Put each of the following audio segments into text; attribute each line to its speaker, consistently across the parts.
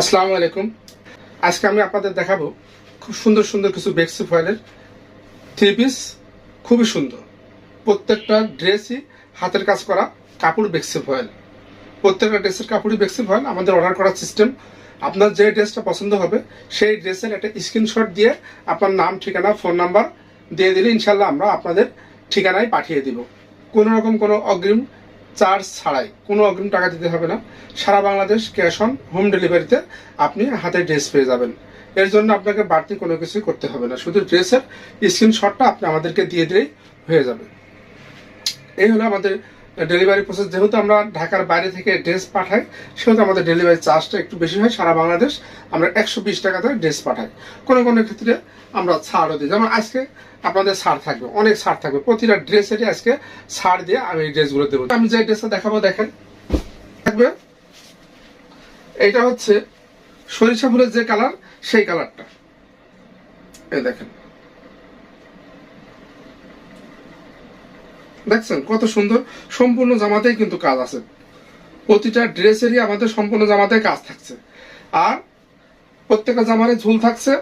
Speaker 1: আসসালামু আলাইকুম। আজকে আমি আপনাদের দেখাবো খুব সুন্দর সুন্দর কিছু বেক্সি ফয়েলের থ্রি পিস খুবই সুন্দর। প্রত্যেকটা ড্রেসই হাতের কাজ করা কাপড় বেক্সি ফয়েল প্রত্যেকটা ড্রেসের কাপড়ই বেক্সি ফয়েল আমাদের অর্ডার করার সিস্টেম আপনার যে ড্রেসটা পছন্দ হবে, সেই ড্রেসের একটা স্ক্রিনশট দিয়ে আপনার নাম, ঠিকানা ফোন নাম্বার দিয়ে দিলে ইনশাল্লাহ আমরা আপনাদের ঠিকানায় পাঠিয়ে দিব। কোনো রকম কোনো অগ্রিম চার্জ ছাড়াই, কোনো অগ্রিম টাকা দিতে হবে না। সারা বাংলাদেশ ক্যাশ অন হোম ডেলিভারিতে আপনি হাতে ড্রেস পেয়ে যাবেন। এর জন্য আপনাকে বাড়তি কোনো কিছুই করতে হবে না। শুধু ড্রেসের স্ক্রিনশটটা আপনি আমাদেরকে দিয়ে দিলেই হয়ে যাবে। এই হলো আমাদের ডেলিভারি প্রসেস যেহেতু আমরা ঢাকার বাইরে থেকে ড্রেস পাঠাই, সেহেতু আমাদের ডেলিভারি চার্জটা একটু বেশি হয় সারা বাংলাদেশ। আমরা একশো বিশ টাকাতে ড্রেস পাঠাই। কোনো কোনো ক্ষেত্রে আমরা ছাড়ও দিই। যেমন আজকে আপনাদের ছাড় থাকবে, অনেক ছাড় থাকবে। প্রতিটা ড্রেসেরই আজকে ছাড় দিয়ে আমি এই ড্রেসগুলো দেবো। আমি যে ড্রেসটা দেখাবো, দেখেন। থাকবে, এইটা হচ্ছে সরিষা ফুলের যে কালার, সেই কালারটা। এই দেখেন। দেখছেন কত সুন্দর? সম্পূর্ণ জামাতেই কিন্তু কাজ আছে। প্রতিটা ড্রেসেরই আমাদের সম্পূর্ণ জামাতে কাজ থাকছে। আর প্রত্যেকটা জামারে ঝুল থাকছে।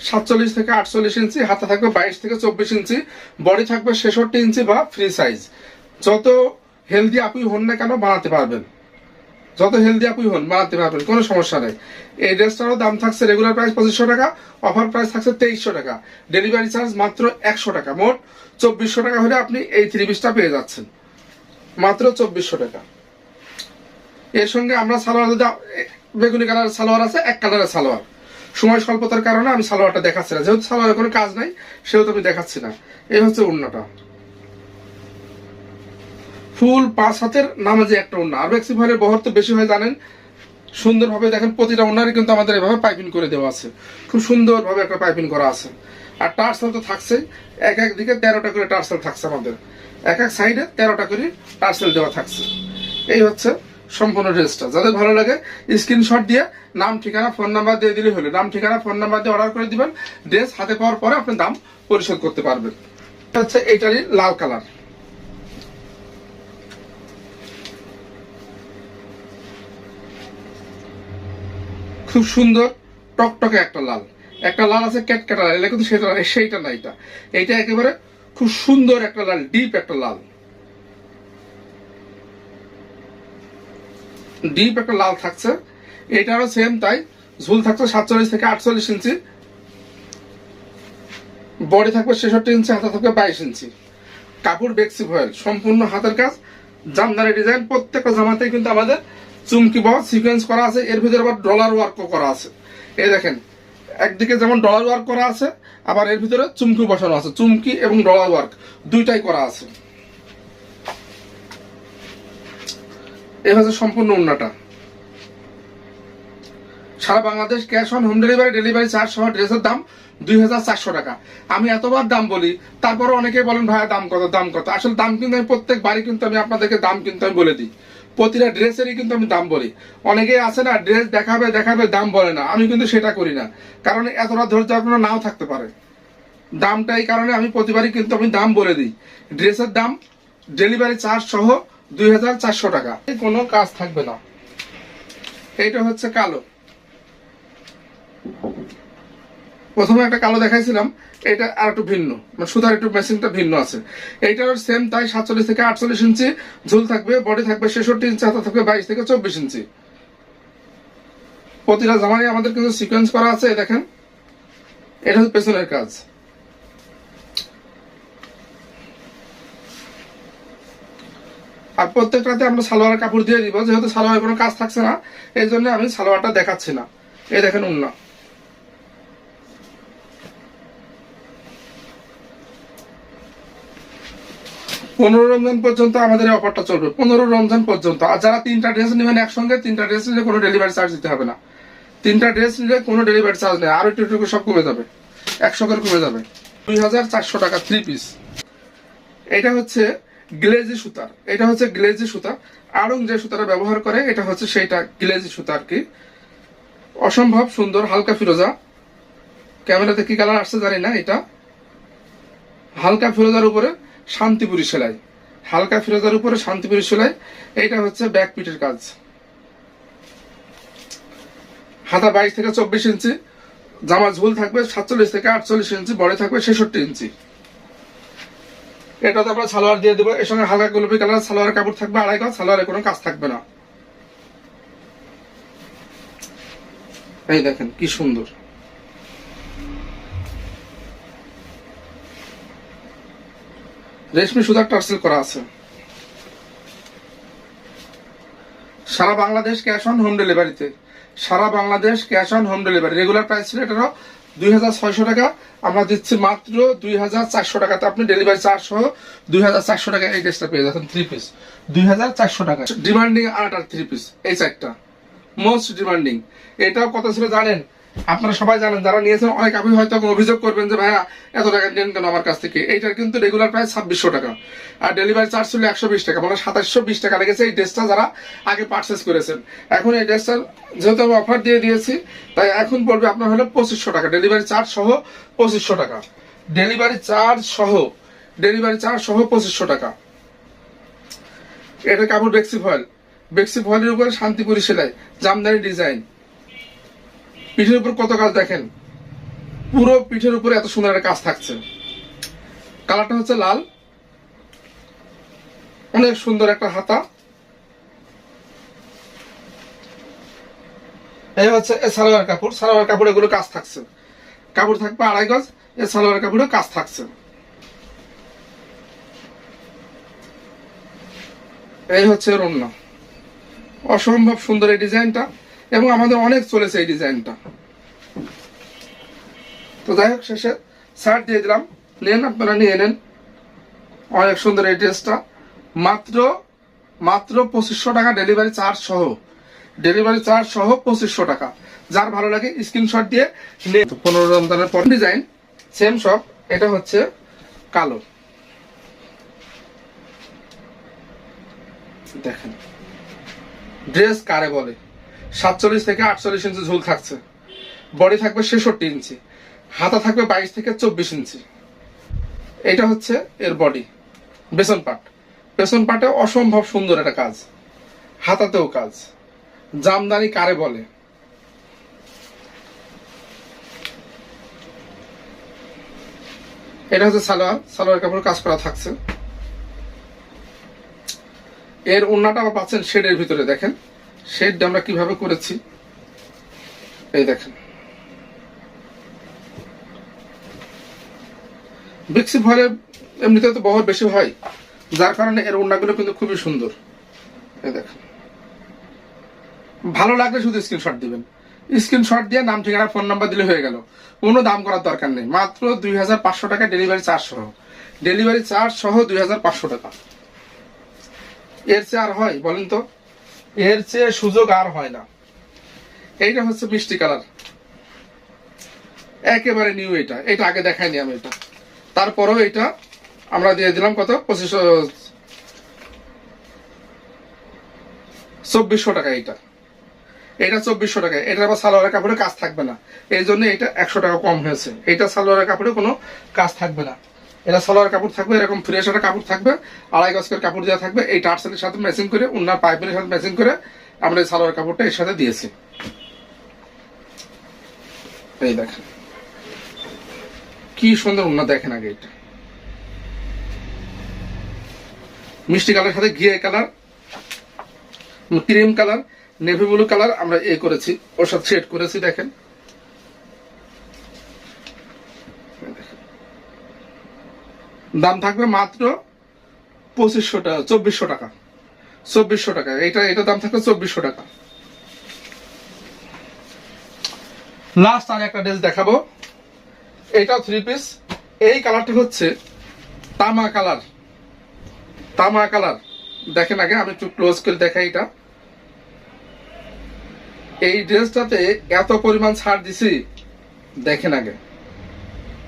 Speaker 1: সাতচল্লিশ থেকে আটচল্লিশ ইঞ্চি, হাতে থাকবে বাইশ থেকে চব্বিশ ইঞ্চি, বডি থাকবে ছেষট্টি ইঞ্চি বা ফ্রি সাইজ। যত হেলদি আপুই হন না কেন বানাতে পারবেন। যত হেলদি আপুই হন বানাতে পারবেন, কোনো সমস্যা নেই। এই ড্রেসটারও দাম থাকছে রেগুলার প্রাইস পঁচিশশো টাকা অফার প্রাইস থাকছে তেইশশো টাকা। ডেলিভারি চার্জ মাত্র একশো টাকা। মোট চব্বিশশো টাকা হলে আপনি এই থ্রি পিসটা পেয়ে যাচ্ছেন। মাত্র চব্বিশশো টাকা। এর সঙ্গে আমরা সালোয়ার যদি বেগুনি কালার সালোয়ার আছে, এক কালারের সালোয়ার। সময় স্বল্পতার কারণে আমি সালোয়ারটা দেখাচ্ছি না। যেহেতু সালোয়ারের কোনো কাজ নাই, সেহেতু আমি দেখাচ্ছি না। এই হচ্ছে উন্নাটা ফুল পাঁচ হাতের নামাজে একটা উন্না আর ম্যাক্সি ভাইয়ের বহর তো বেশি হয় জানেন, সুন্দরভাবে দেখেন প্রতিটা উন্নারই কিন্তু আমাদের এভাবে পাইপিং করে দেওয়া আছে। খুব সুন্দরভাবে একটা পাইপিং করা আছে। আর টার্সেল তো থাকছেই। এক এক দিকে তেরোটা করে টার্সেল থাকছে আমাদের। এক এক সাইডে তেরোটা করে টার্সেল দেওয়া থাকছে। এই হচ্ছে সম্পূর্ণ ড্রেসটা। যাদের ভালো লাগে, স্ক্রিনশট দিয়ে নাম, ঠিকানা, ফোন নাম্বার দিয়ে দিলে হলো। নাম, ঠিকানা, ফোন নাম্বার দিয়ে অর্ডার করে দিবেন। ড্রেস হাতে পাওয়ার পরে আপনি দাম পরিশোধ করতে পারবেন। হচ্ছে এইটারই লাল কালার। খুব সুন্দর, টকটকে একটা লাল। একটা লাল আছে ক্যাটক্যাটা লাল। এটা কিন্তু সেটা সেইটা না এটা। এইটা একেবারে খুব সুন্দর একটা লাল, ডিপ একটা লাল। ডিপ একটা লাল থাকছে। এটারও সেম তাই। ঝুল থাকছে সাতচল্লিশ থেকে আটচল্লিশ ইঞ্চি। বডি থাকবে ছেষট্টি ইঞ্চি, হাতে থাকবে বাইশ ইঞ্চি। কাপড় বেক্সি ভয়েল, সম্পূর্ণ হাতের কাজ। জামদানি ডিজাইন প্রত্যেকটা জামাতেই কিন্তু আমাদের চুমকি বহ সিকোয়েন্স করা আছে। এর ভিতরে আবার ডলার ওয়ার্কও করা আছে। এই দেখেন একদিকে যেমন ডলার ওয়ার্ক করা আছে, আবার এর ভিতরে চুমকি বসানো আছে। চুমকি এবং ডলার ওয়ার্ক দুইটাই করা আছে। এই হচ্ছে সম্পূর্ণ উন্নাটা। সারা Bangladesh cash on home delivery delivery charge সহ ড্রেসের দাম দুই হাজার চারশো টাকা। আমি এতবার দাম বলি তারপরে অনেকে বলেন, ভাইয়া, দাম কত দাম কত? আসলে দাম কিন্তু আমি প্রত্যেক বাড়ি কিন্তু আমি আপনাদেরকে দাম কিন্তু আমি বলে দিই। প্রতিটা ড্রেসেরই কিন্তু আমি দাম বলি। অনেকেই আছে না, ড্রেস দেখাবে দেখাবে, দাম বলে না। আমি কিন্তু সেটা করি না। কারণ এতটা ধৈর্য আপনার নাও থাকতে পারে। দামটা এই কারণে আমি প্রতিবারই কিন্তু আমি দাম বলে দিই। ড্রেসের দাম ডেলিভারি চার্জ সহ দুই হাজার চারশো টাকা। কোনো কাজ থাকবে না। এইটা হচ্ছে কালো। প্রথমে একটা কালো দেখাইছিলাম এটা আর একটু ভিন্ন মানে সুতার একটু মেশিনটা ভিন্ন আছে। এইটার সেম তাই সাতচল্লিশ থেকে আটচল্লিশ ইঞ্চি, ঝুল থাকবে বডি থাকবে ছেষট্টি ইঞ্চি, হাতে থাকবে বাইশ থেকে চব্বিশ ইঞ্চি। প্রতিটা জামাই আমাদের কিন্তু সিকোয়েন্স করা আছে দেখেন। এটা হচ্ছে পেছনের কাজ। আর প্রত্যেকটাতে আমরা সালোয়ার কাপড় দিয়ে দিব, যেহেতু সালোয়ারের কোনো কাজ থাকছে না, এই জন্য আমি সালোয়ারটা দেখাচ্ছি না। এই দেখেন উন্না। পনেরো রমজান পর্যন্ত আমাদের অফারটা চলবে। পনেরো রমজান পর্যন্ত। আর যারা তিনটা ড্রেস নেবেন একসঙ্গে, তিনটা ড্রেস নিলে কোনো ডেলিভারি চার্জ দিতে হবে না। তিনটা ড্রেস নিলে কোনো ডেলিভারি চার্জ নেই। আরও একটু একটু সব কমে যাবে। একশো করে কমে যাবে। দুই হাজার চারশো টাকা থ্রি পিস এটা হচ্ছে গ্লেজি সুতার। এটা হচ্ছে গ্লেজি সুতা আড়ং যে সুতাটা ব্যবহার করে, এটা হচ্ছে সেইটা গ্লেজি সুতা আর কি? অসম্ভব সুন্দর, হালকা ফিরোজা। ক্যামেরাতে কি কালার আসছে জানি না এটা। হালকা ফিরোজার উপরে শান্তিপুরি সেলাই। হালকা ফিরোজার উপরে শান্তিপুরি সেলাই, এইটা হচ্ছে ব্যাক পিটের কাজ। হাতা বাইশ থেকে চব্বিশ ইঞ্চি, জামা ঝুল থাকবে সাতচল্লিশ থেকে আটচল্লিশ ইঞ্চি, বডি থাকবে ছেষট্টি ইঞ্চি। এটাতে আমরা সালোয়ার দিয়ে দেবো, এর সঙ্গে হালকা গোলাপি কালার, সালোয়ার কাপড় থাকবে আড়াই গজ, সালোয়ারে কোনো কাজ থাকবে না। এই দেখেন, কি সুন্দর। রেশমি সুতার টার্সেল করা আছে। সারা বাংলাদেশ ক্যাশ অন হোম ডেলিভারিতে। সারা Bangladesh cash on home delivery. Regular price ছিল এটারও দুই হাজার ছয়শো টাকা। আমরা দিচ্ছি মাত্র দুই হাজার চারশো টাকাতে। আপনি ডেলিভারি চার্জ সহ দুই হাজার চারশো টাকা এই ড্রেসটা পেয়ে যাচ্ছেন থ্রি পিস দুই হাজার চারশো টাকা। ডিমান্ডিং আটার থ্রি পিস এই চারটা মোস্ট ডিমান্ডিং এটাও কত ছিল জানেন? আপনারা সবাই জানেন, যারা নিয়েছেন অনেক, আপনি হয়তো অভিযোগ করবেন যে, ভাইয়া, এত টাকা নেন কেন আমার কাছ থেকে? এইটার কিন্তু রেগুলার প্রায় ছাব্বিশশো টাকা। আর ডেলিভারি চার্জ ছিল একশো বিশ টাকা মানে সাতাশশো বিশ টাকা লেগেছে এই ড্রেসটা যারা আগে পার্চেস করেছেন। এখন এই ড্রেসটার যেহেতু আমি অফার দিয়ে দিয়েছি, তাই এখন পড়বে আপনার হলো পঁচিশশো টাকা। ডেলিভারি চার্জ সহ পঁচিশশো টাকা। ডেলিভারি চার্জ সহ ডেলিভারি চার্জ সহ পঁচিশশো টাকা। এটা কাপড় বেক্সি ফয়েল বেক্সি ফয়েলের উপরে শান্তিপুরি সেলাই, জামদানি ডিজাইন পিঠের উপর কত কাজ দেখেন? পুরো পিঠের উপরে এত সুন্দর একটা কাজ থাকছে। কালারটা হচ্ছে লাল। অনেক সুন্দর একটা হাতা। এই হচ্ছে সালোয়ার কাপড়। সালোয়ার কাপড় এগুলো কাজ থাকছে। কাপড় থাকবে আড়াই গজ। এ সালোয়ার কাপড়ে কাজ থাকছে। এই হচ্ছে অন্য অসম্ভব সুন্দর এই ডিজাইনটা। এবং আমাদের অনেক চলেছে এই ডিজাইনটা তো যাই হোক, শেষে শার্ট দিয়ে দিলাম। নেন, আপনারা নিয়ে নেন। অনেক সুন্দর এই ড্রেসটা মাত্র মাত্র পঁচিশশো টাকা ডেলিভারি চার্জ সহ। ডেলিভারি চার্জ সহ পঁচিশশো টাকা। যার ভালো লাগে স্ক্রিনশট দিয়ে পনেরো রমজানের পর ডিজাইন সেম সব এটা হচ্ছে কালো। দেখেন। ড্রেস কারে বলে? সাতচল্লিশ থেকে আটচল্লিশ ইঞ্চি ঝুল থাকছে। বডি থাকবে ছেষট্টি ইঞ্চি। হাতা থাকবে বাইশ থেকে চব্বিশ ইঞ্চি। এটা হচ্ছে এর বডি বেসন পাট বেসন পাটে অসম্ভব সুন্দর একটা কাজ। হাতাতেও কাজ। জামদানি কারে বলে? এটা হচ্ছে সালোয়ার। সালোয়ার কাপড় কাজ করা থাকছে। এর ওন্নাটা আবার পাচ্ছেন শেডের ভিতরে, দেখেন। শেডটা আমরা কীভাবে করেছি? এই দেখেন। বিক্সি ভরে এমনিতে তো বহর বেশি হয়, যার কারণে এর ওন্নাগুলো কিন্তু খুবই সুন্দর। এই দেখেন। ভালো লাগলে শুধু স্ক্রিনশট দিবেন। স্ক্রিনশট দিয়ে নাম, ঠিকানা ফোন নাম্বার দিলে হয়ে গেল। কোনো দাম করার দরকার নেই। মাত্র দুই হাজার পাঁচশো টাকা ডেলিভারি চার্জ সহ। ডেলিভারি চার্জ সহ দুই হাজার পাঁচশো টাকা। এর চেয়ে আর হয়, বলেন তো? এর চেয়ে সুযোগ আর হয় না। এইটা হচ্ছে মিষ্টি কালার। একেবারে নিউ এটা। এটা আগে দেখাইনি আমি এটা। তারপরেও এটা আমরা দিয়ে দিলাম কত? পঁচিশশো চব্বিশশো টাকা এটা। এটা চব্বিশশো টাকা। এটা আবার সালোয়ারের কাপড়ে কাজ থাকবে না। এই জন্য এটা একশো টাকা কম হয়েছে। এটা সালোয়ারের কাপড়ে কোনো কাজ থাকবে না। এটা সালোয়ার কাপড় থাকবে, এরকম ফ্রেশ একটা কাপড় থাকবে, আড়াই গজকের কাপড় দেওয়া থাকবে। এই টার্সেলের সাথে ম্যাচিং করে, উন্নার পাইপের সাথে ম্যাচিং করে আমরা এই সালোয়ার কাপড়টা এর সাথে দিয়েছি। এই দেখেন। কি সুন্দর উন্না দেখেন আগে এটা। মিষ্টি কালার সাথে ঘিয়ে colour cream colour navy blue colour আমরা এ করেছি, ওর সাথে শেড করেছি, দেখেন। দাম থাকবে মাত্র পঁচিশশো টাকা, চব্বিশশো টাকা। চব্বিশশো টাকা। এটা এটা দাম থাকবে চব্বিশশো টাকা। লাস্ট আর একটা ড্রেস দেখাবো। এটাও থ্রি পিস এই কালারটা হচ্ছে তামা কালার তামা কালার দেখেন আগে, আমি একটু ক্লোজ করে দেখাই এটা। এই ড্রেসটাতে এত পরিমাণ ছাড় দিছি। দেখেন আগে।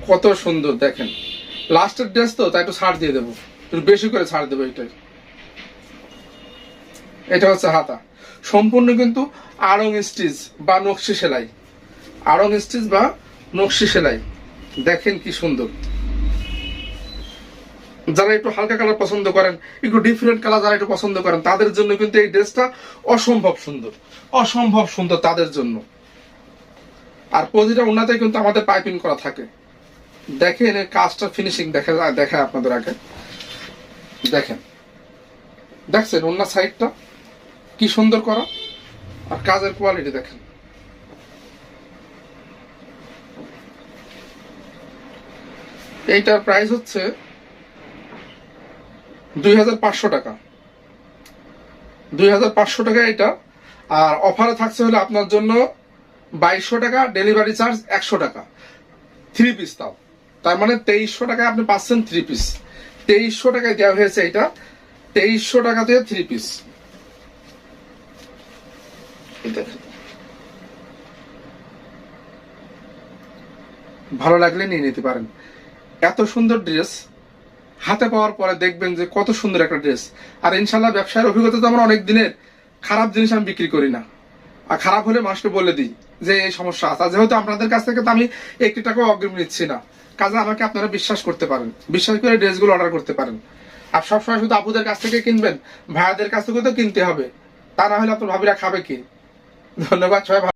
Speaker 1: কত সুন্দর, দেখেন। লাস্টের ড্রেস তো, তাই একটু ছাড় দিয়ে দেবো। একটু বেশি করে ছাড় দেবো এটাই এটা হচ্ছে হাতা। সম্পূর্ণ কিন্তু আড়ং স্টিচ বা নকশি সেলাই। আড়ং স্টিচ বা নকশি সেলাই। দেখেন কি সুন্দর। যারা একটু হালকা কালার পছন্দ করেন, একটু ডিফারেন্ট কালার যারা একটু পছন্দ করেন, তাদের জন্য কিন্তু এই ড্রেসটা অসম্ভব সুন্দর। অসম্ভব সুন্দর তাদের জন্য। আর প্রতিটা ওনাতে কিন্তু আমাদের পাইপিং করা থাকে। দেখেন এর কাজটা ফিনিশিং দেখা দেখায় আপনাদের আগে। দেখেন। দেখছেন অন্য সাইডটা কি সুন্দর করা? আর কাজের কোয়ালিটি দেখেন। এইটার প্রাইস হচ্ছে দুই হাজার পাঁচশো টাকা। দুই হাজার পাঁচশো টাকা এটা। আর অফারে থাকছে হলে আপনার জন্য বাইশশো টাকা ডেলিভারি চার্জ একশো টাকা। থ্রি পিস তাও। তার মানে তেইশশো টাকায় আপনি পাচ্ছেন থ্রি পিস তেইশশো টাকায় দেওয়া হয়েছে এটা। তেইশশো টাকাতে থ্রি পিস ভালো লাগলে নিয়ে নিতে পারেন। এত সুন্দর ড্রেস হাতে পাওয়ার পরে দেখবেন যে কত সুন্দর একটা ড্রেস আর ইনশাল্লাহ ব্যবসায়ের অভিজ্ঞতা তো আমার অনেক দিনের। খারাপ জিনিস আমি বিক্রি করি না। আর খারাপ হলে মানুষকে বলে দিই যে এই সমস্যা আছে। যেহেতু আপনাদের কাছ থেকে তো আমি একটি টাকাও অগ্রিম নিচ্ছি না। কাজে আমাকে আপনারা বিশ্বাস করতে পারেন। বিশ্বাস করে ড্রেসগুলো অর্ডার করতে পারেন। আর সবসময় শুধু আপুদের কাছ থেকে কিনবেন, ভাইয়াদের কাছ থেকে তো কিনতে হবে। তা না হলে আপনার ভাবিরা খাবে কি? ধন্যবাদ, সবাই